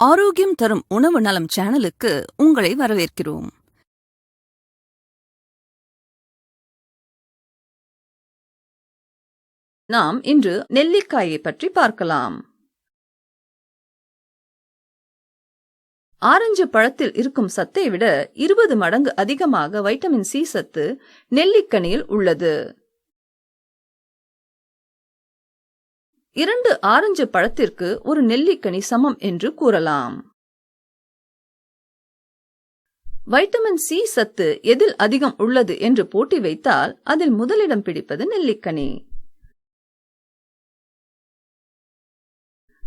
ஆரோக்கியம் தரும் உணவு நலம் சேனலுக்கு உங்களை வரவேற்கிறோம். நாம் இன்று நெல்லிக்காயை பற்றி பார்க்கலாம். ஆரஞ்சு பழத்தில் இருக்கும் சத்தை விட இருபது மடங்கு அதிகமாக வைட்டமின் சி சத்து நெல்லிக்கனியில் உள்ளது. இரண்டு ஆரஞ்சு பழத்திற்கு ஒரு நெல்லிக்கனி சமம் என்று கூறலாம். வைட்டமின் சி சத்து எதில் அதிகம் உள்ளது என்று போட்டி வைத்தால் அதில் முதலிடம் பிடிப்பது நெல்லிக்கனி.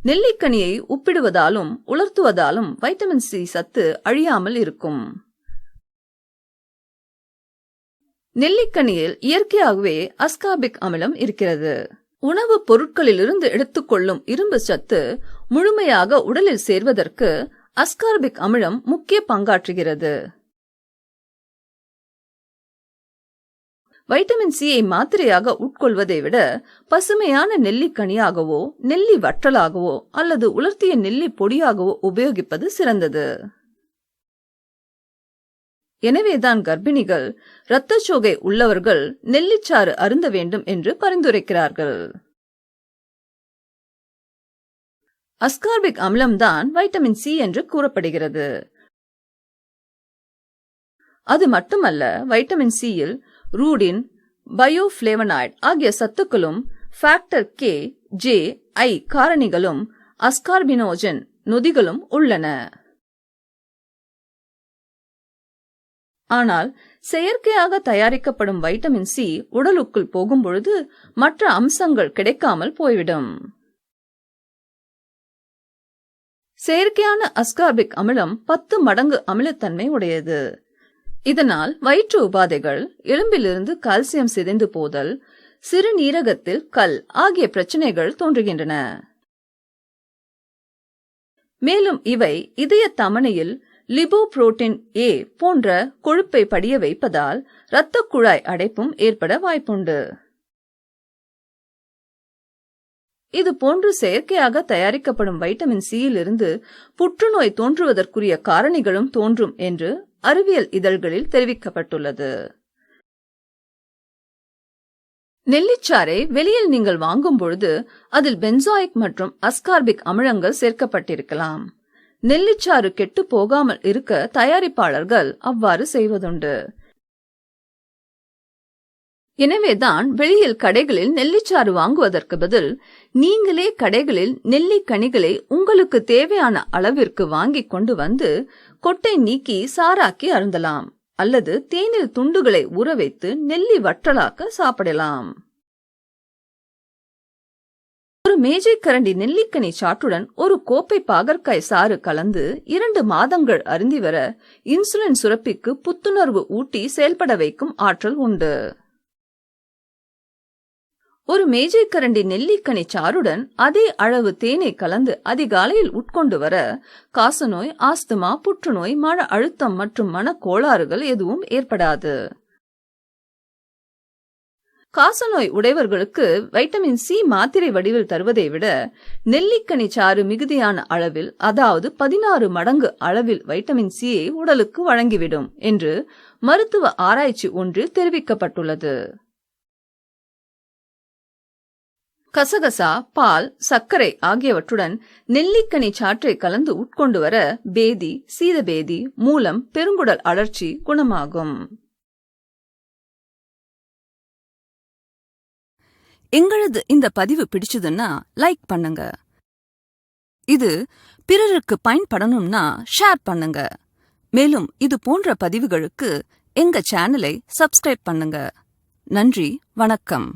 நெல்லிக்கனியை உப்பிடுவதாலும் உலர்த்துவதாலும் வைட்டமின் சி சத்து அழியாமல் இருக்கும். நெல்லிக்கனியில் இயற்கையாகவே அஸ்காபிக் அமிலம் இருக்கிறது. உணவுப் பொருட்களிலிருந்து எடுத்துக்கொள்ளும் இரும்பு சத்து முழுமையாக உடலில் சேர்வதற்கு அஸ்கார்பிக் அமிலம் முக்கிய பங்காற்றுகிறது. வைட்டமின் சியை மாத்திரையாக உட்கொள்வதை விட பசுமையான நெல்லிக்கனியாகவோ நெல்லி வற்றலாகவோ அல்லது உலர்த்திய நெல்லி பொடியாகவோ உபயோகிப்பது சிறந்தது. எனவேதான் கர்ப்பிணிகள் இரத்தச்சோகை உள்ளவர்கள் நெல்லிச்சாறு அருந்த வேண்டும் என்று பரிந்துரைக்கிறார்கள். அஸ்கார்பிக் அமிலம்தான் வைட்டமின் சி என்று கூறப்படுகிறது. அது மட்டுமல்ல வைட்டமின் சியில் ரூடின் பயோஃபிளேவனாய்டு ஆகிய சத்துக்களும் ஃபேக்டர் கே ஜே ஐ காரணிகளும் அஸ்கார்பினோஜன் நொதிகளும் உள்ளன. ஆனால் செயற்கையாக தயாரிக்கப்படும் வைட்டமின் சி உடலுக்குள் போகும்பொழுது மற்ற அம்சங்கள் கிடைக்காமல் போய்விடும். செயற்கையான அஸ்கார்பிக் அமிலம் பத்து மடங்கு அமிலத்தன்மை உடையது. இதனால் வயிற்று உபாதைகள் எலும்பிலிருந்து கால்சியம் சிதைந்து போதல் சிறுநீரகத்தில் கல் ஆகிய பிரச்சனைகள் தோன்றுகின்றன. மேலும் இவை இதய தமனையில் லிபோப்ரோட்டின் ஏ போன்ற கொழுப்பை படிய வைப்பதால் இரத்த குழாய் அடைப்பும் ஏற்பட வாய்ப்புண்டு. இது போன்று செயற்கையாக தயாரிக்கப்படும் வைட்டமின் சியிலிருந்து புற்றுநோய் தோன்றுவதற்குரிய காரணிகளும் தோன்றும் என்று அறிவியல் இதழ்களில் தெரிவிக்கப்பட்டுள்ளது. நெல்லிச்சாறை வெளியில் நீங்கள் வாங்கும் பொழுது அதில் பென்சாயிக் மற்றும் அஸ்கார்பிக் அமிலங்கள் சேர்க்கப்பட்டிருக்கலாம். நெல்லிச்சாறு கெட்டு போகாமல் இருக்க தயாரிப்பாளர்கள் அவ்வாறு செய்வதுண்டு. எனவேதான் வெளியில் கடைகளில் நெல்லிச்சாறு வாங்குவதற்கு பதில் நீங்களே கடைகளில் நெல்லிக்கனிகளை உங்களுக்கு தேவையான அளவிற்கு வாங்கிக் கொண்டு வந்து கொட்டை நீக்கி சாராக்கி அருந்தலாம் அல்லது தேனில் துண்டுகளை ஊற வைத்து நெல்லி வற்றலாக்க சாப்பிடலாம். ஒரு மேஜைக்கரண்டி நெல்லிக்கனி சாற்றுடன் ஒரு கோப்பை பாகற்காய் சாறு கலந்து இரண்டு மாதங்கள் அருந்தி வர இன்சுலின் சுரப்பிக்கு புத்துணர்வு ஊட்டி செயல்பட வைக்கும் ஆற்றல் உண்டு. ஒரு மேஜைக்கரண்டி நெல்லிக்கனி சாறுடன் அதே அளவு தேனை கலந்து அதிகாலையில் உட்கொண்டு வர காசநோய் ஆஸ்துமா புற்றுநோய் மன அழுத்தம் மற்றும் மனக்கோளாறுகள் எதுவும் ஏற்படாது. காசநோய் உடையவர்களுக்கு வைட்டமின் சி மாத்திரை வடிவில் தருவதை விட நெல்லிக்கனி சாறு மிகுதியான அளவில் அதாவது பதினாறு மடங்கு அளவில் வைட்டமின் சியை உடலுக்கு வழங்கிவிடும் என்று மருத்துவ ஆராய்ச்சி ஒன்றில் தெரிவிக்கப்பட்டுள்ளது. கசகசா பால் சர்க்கரை ஆகியவற்றுடன் நெல்லிக்கனி சாற்றை கலந்து உட்கொண்டு வர பேதி சீதபேதி மூலம் பெருங்குடல் அழற்சி குணமாகும். எங்களது இந்த பதிவு பிடிச்சதுன்னா லைக் பண்ணுங்க. இது பிறருக்கு பயன்படணும்னா ஷேர் பண்ணுங்க. மேலும் இது போன்ற பதிவுகளுக்கு எங்க சேனலை சப்ஸ்கிரைப் பண்ணுங்க. நன்றி வணக்கம்.